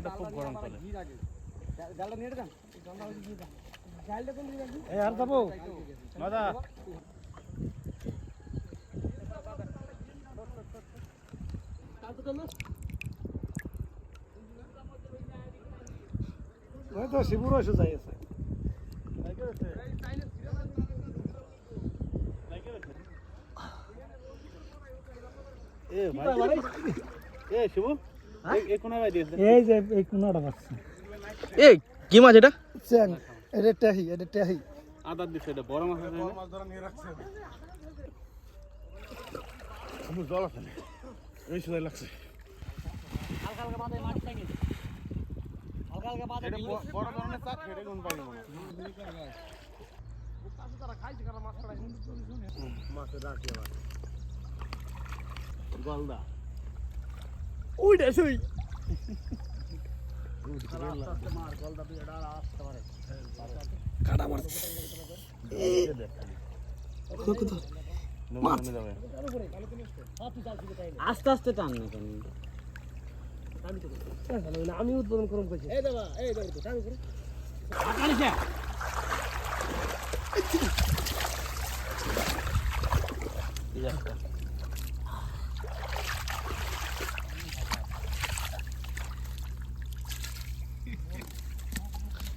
জায়গাটা খুব গরম চলে এই আর যাব দাদা ওই তো শিবুর এসে যাই আছে এ ভাই এ শিবু এই- এই যে এই কোনাটা পাচ্ছি। এই কি মাছ এটা? চ্যাং এটা টেহি এটা টেহি। আদার দিছে এটা বড় মাছ আছে বড় মাছ জল আছে এই সুদাই লাগছে। এটা ব- বড় ধরনের চাপ ফেটে কোন পাইলো মনে হয়। গলদা ওইটা সেই কাটা মার। নমনে যাবে আস্তে আস্তে টান না কেন? আমি উদ্বোধন করুন কইছি। এই এই টানি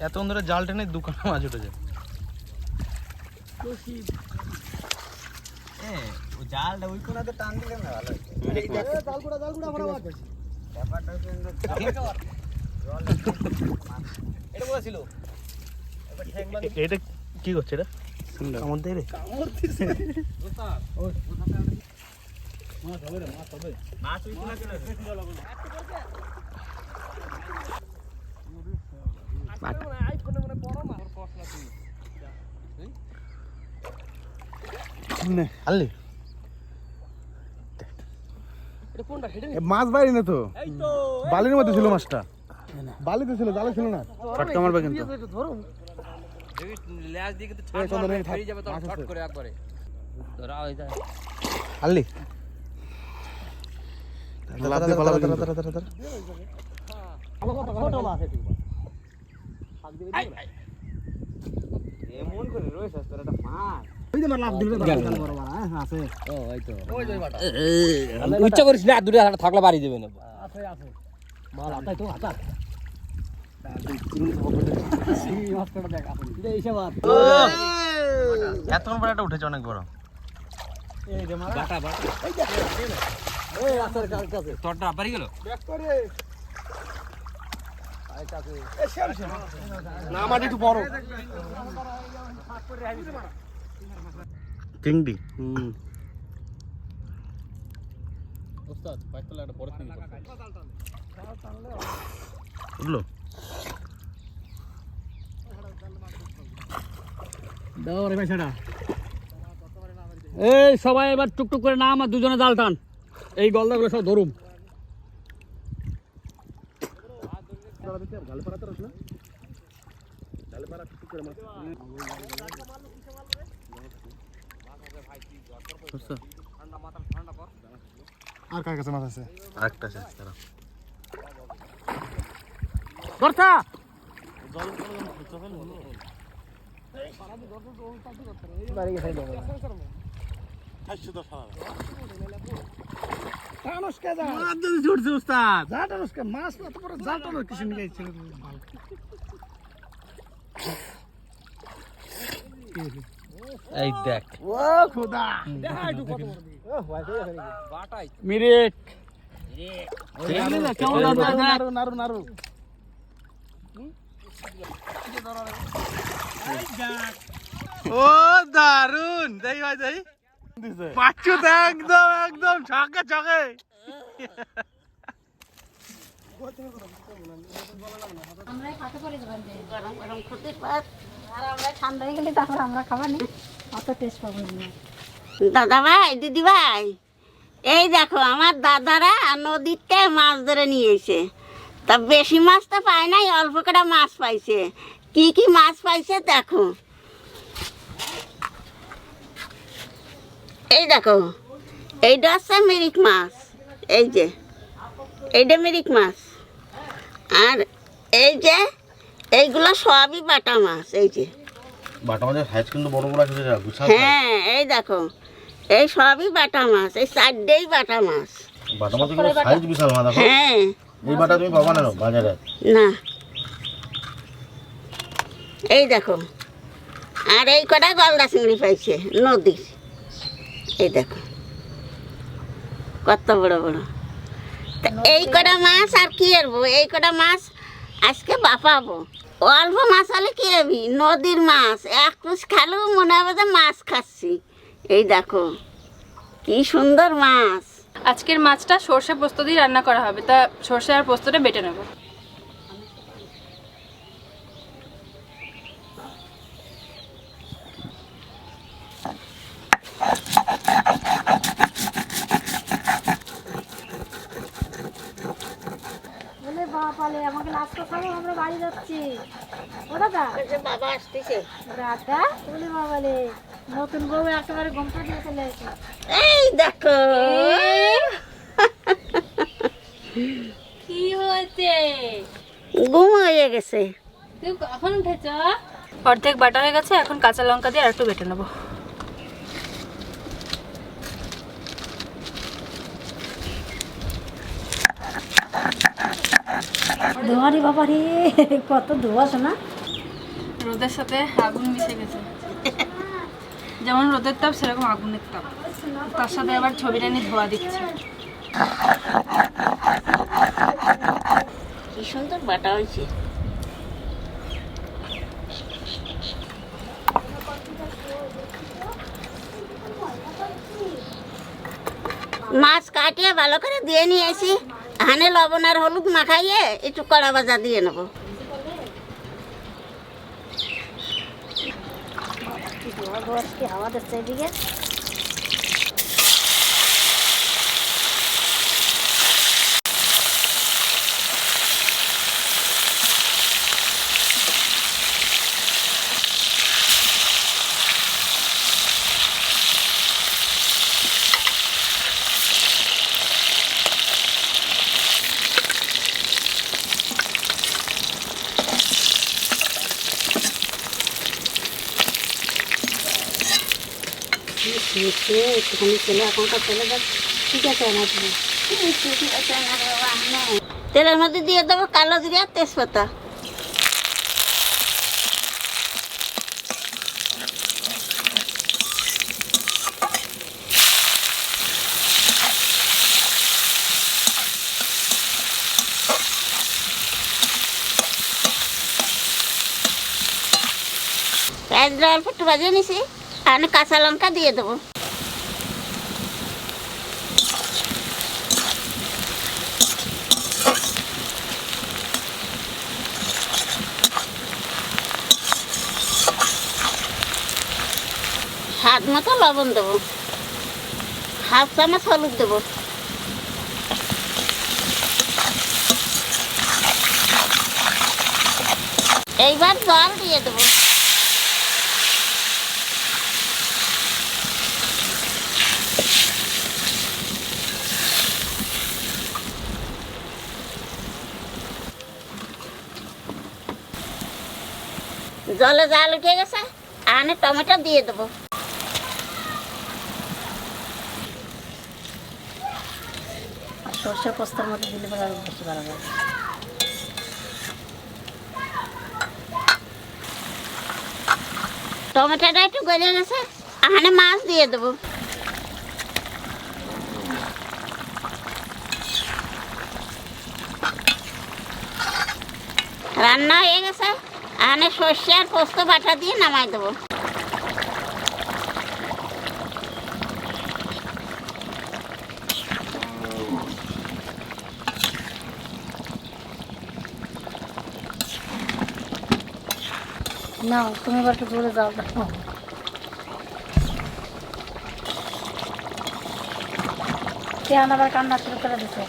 এত ধরে জাল টেনে দোকানে মাছ উঠে যায়। জালটা ওই কোনাতে টান দিলে না ভালো জালগুড়া জালগুড়া আমরা আওয়াজ পাইছি এটা বলেছিল এটা কি করছে এটা? কামড় দেয় রে মাছ ওই কোনা চলে আনলি। মাছ বাইরে না তো। বালির মধ্যে ছিল মাছটা। বালিতে ছিল জালে ছিল না। ফটকা মারবে কিন্তু। ধরুন। এমন করে রয়েছে তোর একটা মাছ। ওই যে আমার লাভ দিলে বড় বড় হ্যাঁ আছে ও এই তো ওই যে বাটা ইচ্ছা করিস না দূরে থাকলে বাড়ি দেবে না আছে আছে মাল আতাই তো আতা এতক্ষণ পরে একটা উঠেছে অনেক বড় বাটা বাটা তোরটা বাড়ি গেল না আমার একটু বড় চিংড়ি ওস্তাদ পাঁচতলা একটা বড় চিংড়ি উঠল? দাও রে ভাইছাড়া এই সবাই এবার টুকটুক করে নাম আর দুজনে জাল টান। এই গলদাগুলো সব ধরুম। আর কার কাছে মাছ আছে আরেকটা আছে তারা ধরতা টানুসকে যা। মাছ যদি ছুটছে ওস্তাদ যা টানুসকে মাছ এত বড় জাল টানুস কিছু গেছিল এই দেখ। ও খোদা মিরিক। মিরিক কেমন নারু নারু নারু ও দারুণ দেই ভাই দেই। পাচ্ছু তো একদম একদম ছকে ছকে। দাদা ভাই দিদি ভাই এই দেখো, আমার দাদারা নদীতে মাছ ধরে নিয়ে তা বেশি মাছ তো পায় নাই, অল্প করে মাছ পাইছে। কি কি মাছ পাইছে দেখো। এই দেখো, এইটা হচ্ছে মিরিক মাছ। এই যে এইটা মিরিক মাছ। আর এই যে এইগুলো সবই বাটা মাছ এই যে। বাটা মাছের সাইজ কিন্তু বড় বড় আছে হ্যাঁ এই দেখো এই সবই বাটা মাছ এই চারটেই বাটা মাছ। বাটা মাছের সাইজ বিশাল মা হ্যাঁ। এই বাটা তুমি পাবা না বাজারে। না। এই দেখো আর এই কটা গলদা চিংড়ি পাইছে নদীর। এই দেখো কত বড় বড়। এই কটা মাছ আর কি আরবো এই কটা মাছ আজকে বাপাবো। অল্প মাছ হলে কি হবি নদীর মাছ। এক কুচ খালেও মনে হবে যে মাছ খাচ্ছি। এই দেখো, কি সুন্দর মাছ। আজকের মাছটা সর্ষে পোস্ত দিয়ে রান্না করা হবে। তা সর্ষে আর পোস্তটা বেটে নেব বলে খাব আমরা বাড়ি যাচ্ছি। ও দাদা? বাবা আসতেছে। দাদা বলে বাবালে নতুন বউ একেবারে ঘুমটা দিয়ে চলে এসে এই দেখো। কি হয়েছে? ঘুম হয়ে গেছে। তুই কখন উঠেছ? অর্ধেক বাটা হয়ে গেছে এখন কাঁচা লঙ্কা দিয়ে আর একটু বেটে নেব। ধোয়ারি বাবা রে কত ধোয়া শোনা। রোদের সাথে আগুন মিশে গেছে। যেমন রোদের তাপ সেরকম আগুনের তাপ। তার সাথে আবার ছবিটা নিয়ে ধোয়া দিচ্ছে। কি সুন্দর বাটা হয়েছে। মাছ কাটিয়ে ভালো করে দিয়ে নিয়ে এসি হানে লবণ আর হলুদ মাখাইয়ে একটু কড়া ভাজা দিয়ে নেব। হাওয়া দিচ্ছে একটুখানি ছেলে এখনকার ছেলে ঠিক আছে আমার তেলের মধ্যে দিয়ে দেবো কালো জিরে আর তেজপাতা। পেঁয়াজটা অল্প একটু বাজিয়ে নিছি। আমি কাঁচা লঙ্কা দিয়ে দেবো। স্বাদ মতো লবণ দেবো। হাফ চামচ হলুদ দেবো। এইবার জল দিয়ে দেবো। জলে জাল উঠে গেছে আনে টমেটো দিয়ে দেবো। সর্ষে পোস্তার মধ্যে দিলে পরে আরও বেশি ভালো লাগে। টমেটোটা একটু গলে গেছে আনে মাছ দিয়ে দেবো। রান্না হয়ে গেছে। আনে সর্ষে আর পোস্ত বাটা দিয়ে নামাই দেবো। না তুমি এবার একটু দূরে যাও, দেখো। কে আবার কান্না শুরু করে দিছে?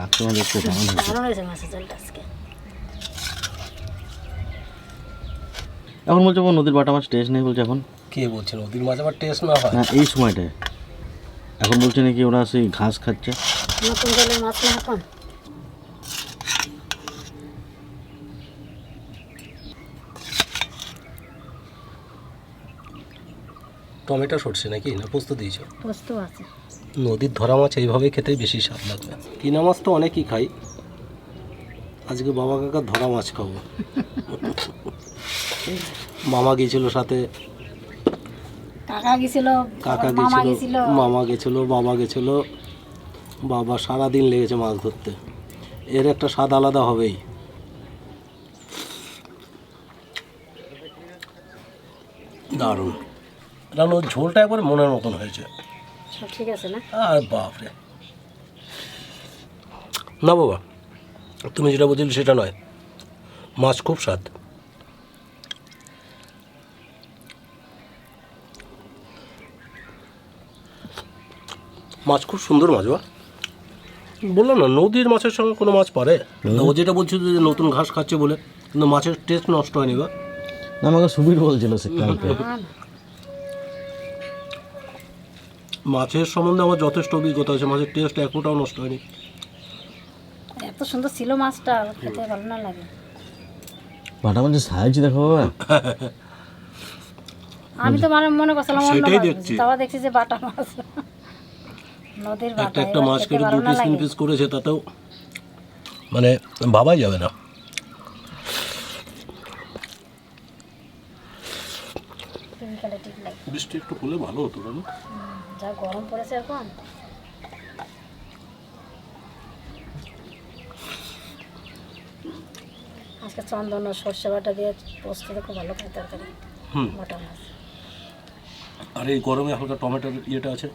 না দেখতে দারুণ হয়েছে মাছের ঝোলটা আজকে। এখন বলছে ও নদীর বাটা মাছ টেস্ট নেই বলছে এখন। কে বলছে নদীর মাছ আবার টেস্ট না হয়? না এই সময়টায়। এখন বলছে নাকি ওরা সেই ঘাস খাচ্ছে। নতুন জলের মাছ না এখন? টমেটো সরষে নাকি? না পোস্ত দিয়েছ? পোস্ত আছে। নদীর ধরা মাছ এইভাবেই খেতে বেশি স্বাদ লাগবে। কিনা মাছ তো অনেকই খাই আজকে বাবা কাকা ধরা মাছ খাব। মামা গিয়েছিল সাথে। কাকা গেছিল কাকা গেছিল। মামা গেছিল বাবা গেছিল। বাবা সারাদিন লেগেছে মাছ ধরতে। এর একটা স্বাদ আলাদা হবেই। দারুণ। কারণ ওর ঝোলটা একবার মনের মতন হয়েছে। সব ঠিক আছে না? আর বাপরে। না বাবা তুমি যেটা বলছিলে সেটা নয়। মাছ খুব স্বাদ। মাছ খুব সুন্দর মাছ বা বললাম না নদীর মাছের সঙ্গে কোনো মাছ পারে? ও যেটা বলছিল যে নতুন ঘাস খাচ্ছে বলে কিন্তু মাছের টেস্ট নষ্ট হয়নি বা না আমাকে সুবীর বলছিল সে মাছের সম্বন্ধে আমার যথেষ্ট অভিজ্ঞতা আছে মাছের টেস্ট এক ফোঁটাও নষ্ট হয়নি। এত সুন্দর ছিল মাছটা খেতে ভালো না লাগে। বাটা মাছের সাইজ দেখো বাবা। আমি তো মানে মনে করছিলাম অন্য সেটাই দেখছি। তাও দেখছি যে বাটা মাছ। নদীর বাটা একটা একটা মাছ কেটে দু পিস তিন পিস করেছে তাতেও মানে ভাবাই যাবে না। বিকালে ঠিক নাই বৃষ্টি একটু হলে ভালো হতো না? যা গরম পড়েছে এখন। আজকে চন্দন ও সর্ষে বাটা দিয়ে পোস্ত খুব ভালো খাই তরকারি। হুম। বাটা মাছ। আর এই গরমে হালকা টমেটোর ইয়েটা আছে?